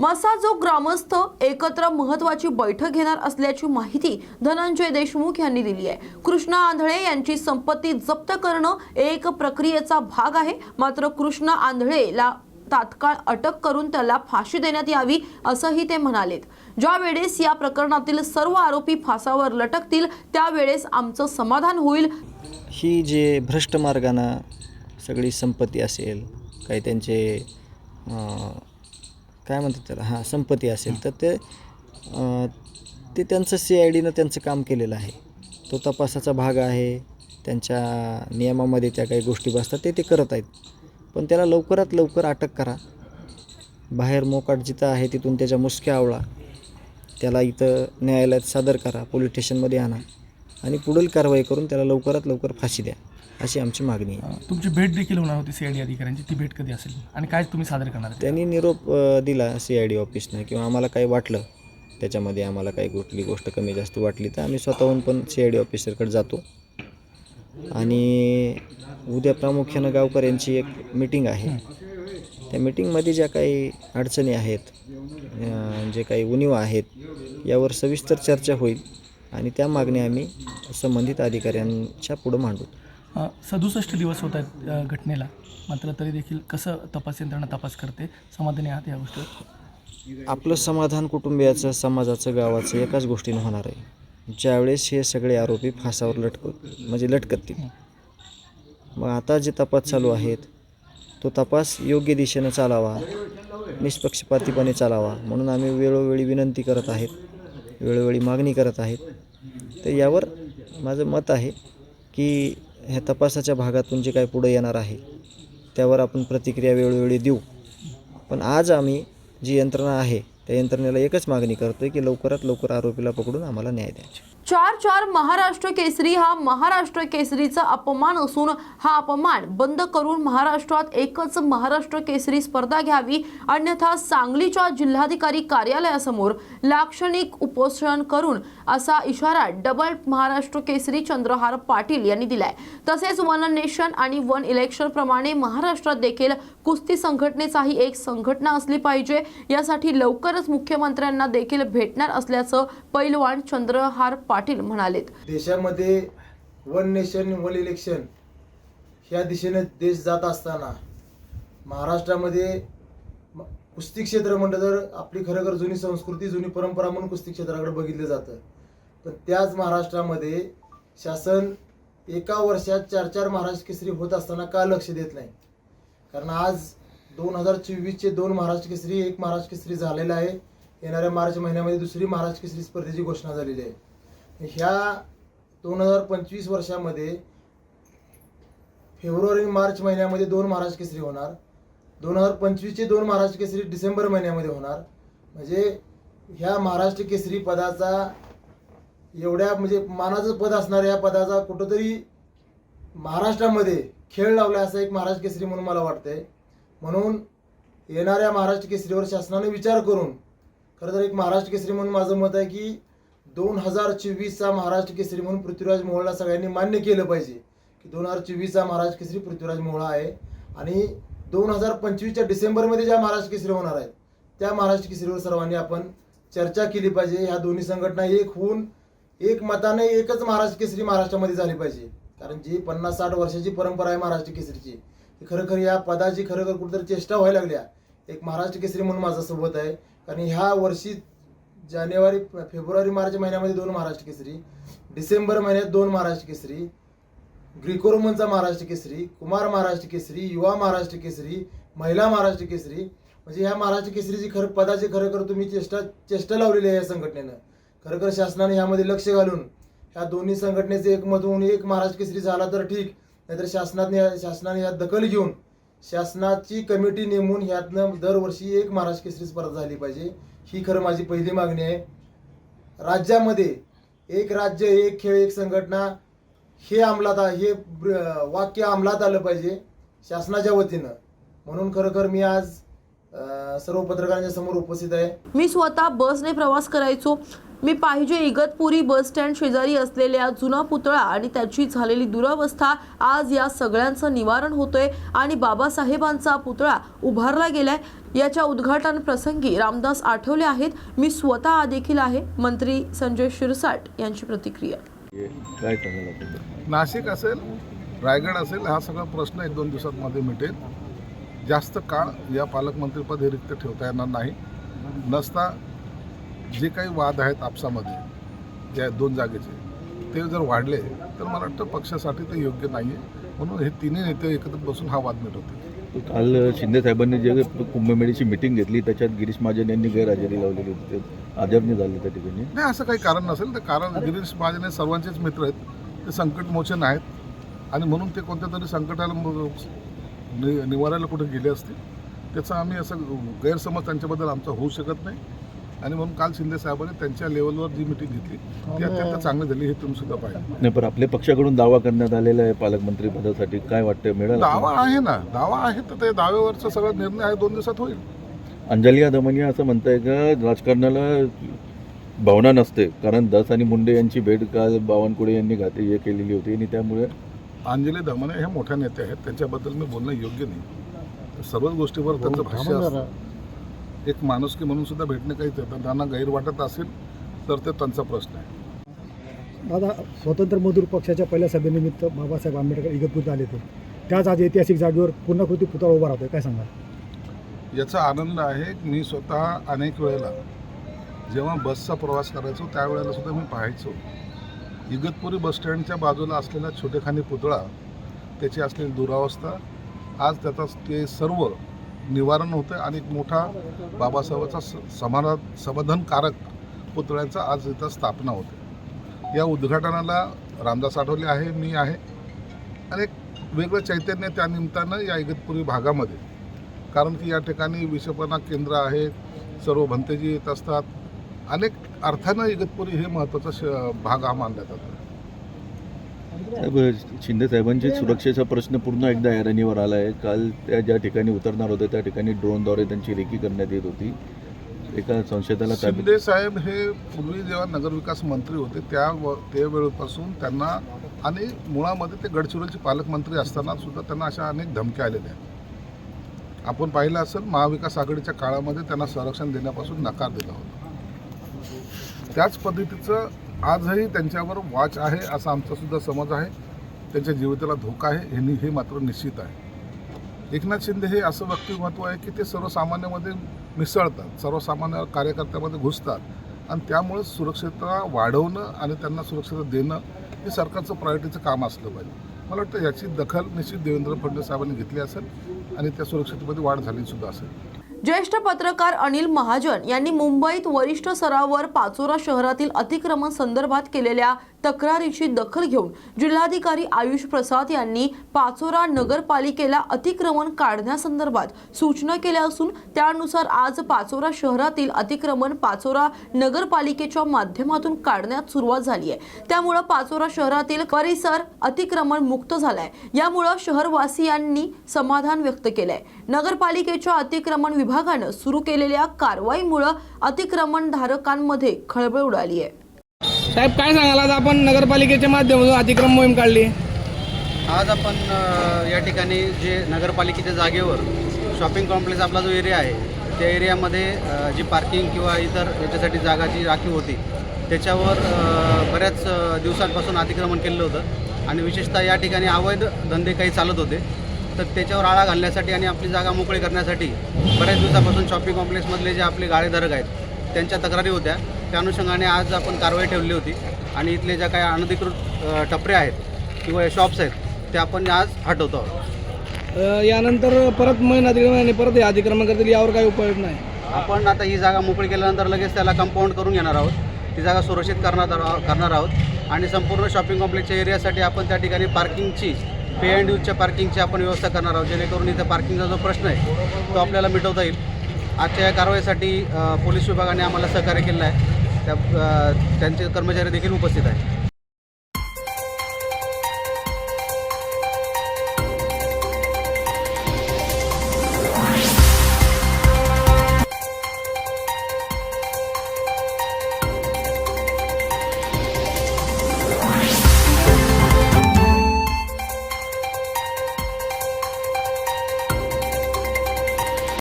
मसाजो ग्रामस्थ एकत्र महत्वाची बैठक घेणार असल्याची माहिती धनंजय देशमुख यांनी दिली आहे. कृष्णा आंधळे यांची संपत्ती जप्त करणं एक प्रक्रियेचा भाग आहे. मात्र कृष्णा आंधळेला तात्काळ अटक करून त्याला फाशी देण्यात यावी असंही ते म्हणालेत. ज्यावेळेस या प्रकरणातील सर्व आरोपी फासावर लटकतील त्यावेळेस आमचं समाधान होईल. ही जे भ्रष्ट मार्गानं सगळी संपत्ती असेल काही त्यांचे काय म्हणतात त्याला? हां संपत्ती असेल. तर ते ते त्यांचं सी आय डीनं त्यांचं काम केलेलं आहे. तो तपासाचा भाग आहे. त्यांच्या नियमामध्ये त्या काही गोष्टी बसतात. ते ते करत आहेत. पण त्याला लवकरात लवकर अटक करा. बाहेर मोकाट जिथं आहे तिथून त्याच्या मुसक्या आवळा. त्याला इथं न्यायालयात सादर करा. पोलीस स्टेशनमध्ये आणा. आणि पुढील कारवाई करून त्याला लवकरात लवकर फाशी द्या. अशी आमची मागणी आहे. तुमची भेट देखील होणार होती सी आय डी अधिकाऱ्यांची. ती भेट कधी असेल? आणि काय तुम्ही सादर करणार? त्यांनी निरोप दिला सी आय डी ऑफिसनं किंवा आम्हाला काही वाटलं त्याच्यामध्ये आम्हाला काही कुठली गोष्ट कमी जास्त वाटली तर आम्ही स्वतःहून पण सी आय डी ऑफिसरकडे जातो. आणि उद्या प्रामुख्यानं गावकऱ्यांची एक मिटिंग आहे. त्या मिटिंगमध्ये ज्या काही अडचणी आहेत जे काही उणीवा आहेत यावर सविस्तर चर्चा होईल आणि त्या मागण्या आम्ही संबंधित अधिकाऱ्यांच्या पुढं मांडू. सदुसष्ट दिवस होत आहेत घटनेला. मात्र तरी देखील कसं तपास यंत्रणा तपास करते समाधानी आहात या गोष्टीवर? आपलं समाधान कुटुंबियाचं समाजाचं गावाचं एकाच गोष्टीनं होणार आहे. ज्यावेळेस हे सगळे आरोपी फासावर लटक म्हणजे लटकतील. मग आता जे तपास चालू आहेत तो तपास योग्य दिशेनं चालावा निष्पक्षपातीपणे चालावा म्हणून आम्ही वेळोवेळी विनंती करत आहेत वेळोवेळी मागणी करत आहेत. तर यावर माझं मत आहे की ह्या तपासाच्या भागातून जे काय पुढं येणार आहे त्यावर आपण प्रतिक्रिया वेळोवेळी देऊ. पण आज आम्ही जी यंत्रणा आहे त्या यंत्रणेला एकच मागणी करतोय की लवकरात लवकर आरोपीला पकडून आम्हाला न्याय द्यायचा. चार चार महाराष्ट्र केसरी हा महाराष्ट्र केसरीचा अपमान असून हा अपमान बंद करून महाराष्ट्रात एकच महाराष्ट्र केसरी स्पर्धा घ्यावी अन्यथा सांगलीच्या जिल्हाधिकारी कार्यालयासमोर लाक्षणिक उपोषण करून असा इशारा डबल महाराष्ट्र केसरी चंद्रहार पाटील यांनी दिलाय. तसेच वन नेशन आणि वन इलेक्शन प्रमाणे महाराष्ट्रात देखील कुस्ती संघटनेचाही एक संघटना असली पाहिजे. यासाठी लवकरच मुख्यमंत्र्यांना देखील भेटणार असल्याचं पैलवान चंद्रहार पाटील म्हणाले देशामध्ये वन नेशन वन इलेक्शन ह्या दिशेने देश जात असताना महाराष्ट्रामध्ये कुस्ती क्षेत्र म्हटलं तर आपली खरोखर जुनी संस्कृती जुनी परंपरा म्हणून कुस्ती क्षेत्राकडे बघितलं जातं. पण त्याच महाराष्ट्रामध्ये शासन एका वर्षात चार चार महाराष्ट्र केसरी होत असताना का लक्ष देत नाही? कारण आज दोन हजार चोवीसचे दोन महाराष्ट्र केसरी एक महाराष्ट्र केसरी झालेला आहे. येणाऱ्या मार्च महिन्यामध्ये दुसरी महाराष्ट्र केसरी स्पर्धेची घोषणा झालेली आहे. ह्या दोन हजार पंचवीस वर्षामध्ये फेब्रुवारी मार्च महिन्यामध्ये दोन महाराष्ट्र केसरी होणार. दोन हजार पंचवीसचे दोन महाराष्ट्र केसरी डिसेंबर महिन्यामध्ये होणार. म्हणजे ह्या महाराष्ट्र केसरी पदाचा एवढ्या म्हणजे मानाचं पद असणाऱ्या या पदाचा कुठंतरी महाराष्ट्रामध्ये खेळ लावला असा एक महाराष्ट्र केसरी म्हणून मला वाटतंय. म्हणून येणाऱ्या महाराष्ट्र केसरीवर शासनाने विचार करून खरं तर एक महाराष्ट्र केसरी म्हणून माझं मत आहे की दोन हजार चोवीसचा महाराष्ट्र केसरी म्हणून पृथ्वीराज मोहळला सगळ्यांनी मान्य केलं पाहिजे की दोन हजार चोवीसचा महाराष्ट्र केसरी पृथ्वीराज मोहळा आहे. आणि दोन हजार पंचवीसच्या डिसेंबरमध्ये ज्या महाराष्ट्र केसरी होणार आहेत त्या महाराष्ट्र केसरीवर सर्वांनी आपण चर्चा केली पाहिजे. ह्या दोन्ही संघटना एक होऊन एक मताने एकच महाराष्ट्र केसरी महाराष्ट्रामध्ये झाली पाहिजे. कारण जी पन्नास साठ वर्षाची परंपरा आहे महाराष्ट्र केसरीची ती खरंखर या पदाची खरंखर कुठेतरी चेष्टा व्हायला लागल्या. एक महाराष्ट्र केसरी म्हणून माझा सोबत आहे. कारण ह्या वर्षी जानेवारी फेब्रुवारी मार्च महिन्यामध्ये दोन महाराष्ट्र केसरी. डिसेंबर महिन्यात दोन महाराष्ट्र केसरी. ग्रिकोरोमनचा महाराष्ट्र केसरी कुमार महाराष्ट्र केसरी युवा महाराष्ट्र केसरी महिला महाराष्ट्र केसरी. म्हणजे ह्या महाराष्ट्र केसरीची खरं पदाची खरं खर तुम्ही चेष्टा चेष्टा लावलेली आहे या संघटनेनं. खरं खरोखर शासनाने ह्यामध्ये लक्ष घालून ह्या दोन्ही संघटनेचे एकमत होऊन एक महाराष्ट्र केसरी झाला तर ठीक. नाहीतर शासनाने शासनाने यात दखल घेऊन शासनाची कमिटी नेमून ह्यातनं दरवर्षी एक महाराष्ट्र केसरी स्पर्धा झाली पाहिजे. ही खरं माझी पहिली मागणी आहे. राज्यामध्ये एक राज्य एक खेळ एक संघटना हे अंमलात आ- हे ब्र- वाक्य अंमलात आलं पाहिजे शासनाच्या वतीनं. म्हणून खरोखर मी आज सर्व पत्रकारांच्या समोर उपस्थित आहे. मी स्वतः बसने प्रवास करायचो. मी पाहिजे इगतपुरी बस स्टँड शेजारी असलेल्या जुना पुतळा आणि त्याची झालेली दुरावस्था आज या सगळ्यांचं निवारण होतोय आणि बाबासाहेबांचा पुतळा उभारला गेलाय. याच्या उद्घाटन प्रसंगी रामदास आठवले आहेत. मी स्वतः देखील आहे. मंत्री संजय शिरसाट यांची प्रतिक्रिया. नाशिक असेल रायगड असेल हा सगळा प्रश्न एक दोन दिवसात मध्ये मिटेल. जास्त काळ या पालकमंत्रीपद हे रिक्त ठेवता येणार नाही. नसता जे काही वाद आहेत आपसामध्ये ज्या दोन जागेचे ते जर वाढले तर मला वाटतं पक्षासाठी ते योग्य नाही आहे म्हणून हे तिन्ही नेते एकत्र बसून हा वाद मिटवतील. काल शिंदे साहेबांनी जे कुंभमेळीची मिटिंग घेतली त्याच्यात गिरीश महाजन यांनी गैरहजेरी लावलेली होती. ते आदरणी झाले त्या ठिकाणी. नाही असं काही कारण नसेल. तर कारण गिरीश महाजन हे सर्वांचेच मित्र आहेत. ते संकटमोचन आहेत. आणि म्हणून ते कोणत्या तरी संकटाला नि निवारायला कुठे गेले असतील त्याचा आम्ही असं गैरसमज त्यांच्याबद्दल आमचा होऊ शकत नाही. आणि म्हणून काल शिंदे साहेबांनी त्यांच्या लेवलवर जी मिटिंग घेतली ती अत्यंत चांगली झाली हे तुम्ही सुद्धा पाहिजे नाही पण आपल्या पक्षाकडून दावा करण्यात आलेला आहे पालकमंत्री पदासाठी. काय वाटतं मिळेल दावा आहे ना. दावा आहे तर ते दाव्यावरचा सगळा निर्णय आहे दोन दिवसात होईल. अंजली यादवनी असं म्हणताय का राजकारणाला भावना नसते. कारण दस आणि मुंडे यांची भेट काल बावनकुळे यांनी घाते हे केलेली होती. आणि त्यामुळे अंजली दमने ह्या मोठ्या नेत्या आहेत त्यांच्याबद्दल मी बोलणं योग्य नाही. सर्वच गोष्टीवर त्यांचं भाष्य असतं. एक माणुसकी म्हणून सुद्धा भेटणं काही त्यांना गैर वाटत असेल तर ते त्यांचा प्रश्न आहे. दादा स्वतंत्र मजूर पक्षाच्या पहिल्या सभेनिमित्त बाबासाहेब आंबेडकर इगतपुरीत आले होते. त्याच आज ऐतिहासिक जागेवर पूर्णकृती पुतळा उभा राहतोय काय सांगाल? याचा आनंद आहे मी स्वतः अनेक वेळेला जेव्हा बसचा प्रवास करायचो त्यावेळेला सुद्धा मी पाहायचो. इगतपुरी बसस्टँडच्या बाजूला असलेला छोटेखानी पुतळा त्याची असलेली दुरावस्था आज त्याचा ते सर्व निवारण होतं आणि एक मोठा बाबासाहेबाचा स- समाधा समाधानकारक पुतळ्याचा आज इथं स्थापना होते या उद्घाटनाला रामदास आठवले आहे मी आहे. आणि एक वेगळं चैतन्य त्या निमित्तानं या इगतपुरी भागामध्ये. कारण की या ठिकाणी विषपणा केंद्र आहे सर्व भंतेजी येत असतात. अनेक अर्थानं इगतपुरी हे महत्त्वाचा श भाग हा मानला जातो. साहेब शिंदे साहेबांची सुरक्षेचा प्रश्न पुन्हा एकदा ऐरणीवर आला आहे काल त्या ज्या ठिकाणी उतरणार होते त्या ठिकाणी ड्रोनद्वारे त्यांची रेकी करण्यात येत होती. एका संशयताला शिंदे साहेब हे पूर्वी जेव्हा नगरविकास मंत्री होते त्या व त्यावेळेपासून त्यांना आणि मुळामध्ये ते गडचिरोलीचे पालकमंत्री असताना सुद्धा त्यांना अशा अनेक धमक्या आलेल्या आहेत. आपण पाहिलं असेल महाविकास आघाडीच्या काळामध्ये त्यांना संरक्षण देण्यापासून नकार दिला होता. त्याच पद्धतीचं आजही त्यांच्यावर वाच आहे असा आमचा सुद्धा समज आहे. त्यांच्या जीविताला धोका आहे हे हे मात्र निश्चित आहे. एकनाथ शिंदे हे असं व्यक्तिमत्व आहे की ते सर्वसामान्यामध्ये मिसळतात सर्वसामान्य कार्यकर्त्यामध्ये घुसतात आणि त्यामुळे सुरक्षितता वाढवणं आणि त्यांना सुरक्षितता देणं हे सरकारचं प्रायोरिटीचं काम असलं पाहिजे. मला वाटतं याची दखल निश्चित देवेंद्र फडणवीस साहेबांनी घेतली असेल आणि त्या सुरक्षिततेमध्ये वाढ झाली सुद्धा असेल. ज्येष्ठ पत्रकार अनिल महाजन यांनी मुंबईत वरिष्ठ स्तरावर पाचोरा शहरातील अतिक्रमण संदर्भात केलेल्या तक्रारीची दखल घेऊन जिल्हाधिकारी आयुष प्रसाद यांनी पाचोरा नगरपालिकेला अतिक्रमण काढण्यासंदर्भात सूचना केल्या असून त्यानुसार आज पाचोरा शहरातील अतिक्रमण पाचोरा नगरपालिकेच्या माध्यमातून काढण्यात सुरुवात झाली आहे. त्यामुळं पाचोरा शहरातील परिसर अतिक्रमण मुक्त झालाय. यामुळं शहरवासियांनी समाधान व्यक्त केलंय. नगरपालिकेच्या अतिक्रमण विभागानं सुरू केलेल्या कारवाईमुळं अतिक्रमणधारकांमध्ये खळबळ उडाली आहे. साहेब काय सांगाल? आज आपण नगरपालिकेच्या माध्यमातून अतिक्रम मोहीम काढली. आज आपण अ, या ठिकाणी जे नगरपालिकेच्या जागेवर शॉपिंग कॉम्प्लेक्स आपला जो एरिया आहे त्या एरियामध्ये अ, जी पार्किंग किंवा इतर याच्यासाठी जागा जी राखीव होती त्याच्यावर अ, बऱ्याच अ, दिवसांपासून अतिक्रमण केलेलं होतं. आणि विशेषतः या ठिकाणी अवैध धंदे काही चालत होते. तर त्याच्यावर आळा घालण्यासाठी आणि आपली जागा मोकळी करण्यासाठी बऱ्याच दिवसापासून शॉपिंग कॉम्प्लेक्समधले जे आपले गाळेधारक आहेत त्यांच्या तक्रारी होत्या. त्या अनुषंगाने आज आपण कारवाई ठेवली होती. आणि इथले ज्या काही अनधिकृत टपरे आहेत किंवा शॉप्स आहेत ते आपण आज हटवतो आहोत. यानंतर परत महिना आणि परत हे अतिक्रमण करतील यावर काही उपाय नाही. आपण आता ही जागा मोकळी केल्यानंतर लगेच त्याला कंपाऊंड करून घेणार आहोत. ती जागा सुरक्षित करणार करणार आहोत. आणि संपूर्ण शॉपिंग कॉम्प्लेक्सच्या एरियासाठी आपण त्या ठिकाणी पार्किंगची पे अँड यूजच्या पार्किंगची आपण व्यवस्था करणार आहोत. जेणेकरून इथं पार्किंगचा जो प्रश्न आहे तो आपल्याला मिटवता येईल. आजच्या या कारवाईसाठी पोलीस विभागाने आम्हाला सहकार्य केलं आहे. त्या त्यांचे कर्मचारी देखील उपस्थित आहेत.